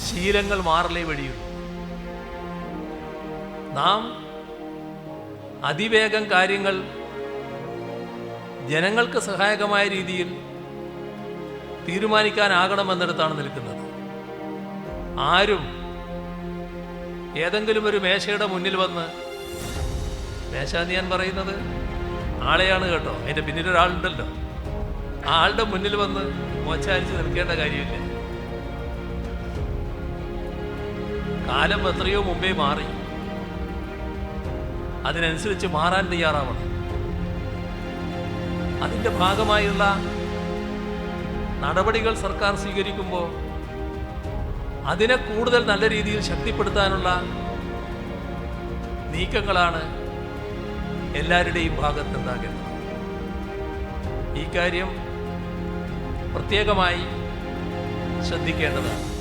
ശീലങ്ങൾ മാറലേ വഴിയുള്ളൂ നാം അതിവേഗം കാര്യങ്ങൾ ജനങ്ങൾക്ക് സഹായകമായ രീതിയിൽ തീരുമാനിക്കാനാകണമെന്നിടത്താണ് നിൽക്കുന്നത്. ആരും ഏതെങ്കിലും ഒരു മേശയുടെ മുന്നിൽ വന്ന് മേശ എന്ന് ഞാൻ പറയുന്നത്? ആളെയാണ് കേട്ടോ. അതിന്റെ പിന്നിലൊരാളുണ്ടല്ലോ. ആ ആളുടെ മുന്നിൽ വന്ന് മോച്ചാരിച്ച് നിൽക്കേണ്ട കാര്യമില്ല. കാലം എത്രയോ മുമ്പേ മാറി. അതിനനുസരിച്ച് മാറാൻ തയ്യാറാവണം. അതിന്റെ ഭാഗമായുള്ള നടപടികൾ സർക്കാർ സ്വീകരിക്കുമ്പോൾ അതിനെ കൂടുതൽ നല്ല രീതിയിൽ ശക്തിപ്പെടുത്താനുള്ള നീക്കങ്ങളാണ് എല്ലാവരുടെയും ഭാഗത്തുണ്ടാകേണ്ടത്. ഈ കാര്യം പ്രത്യേകമായി ശ്രദ്ധിക്കേണ്ടതാണ്.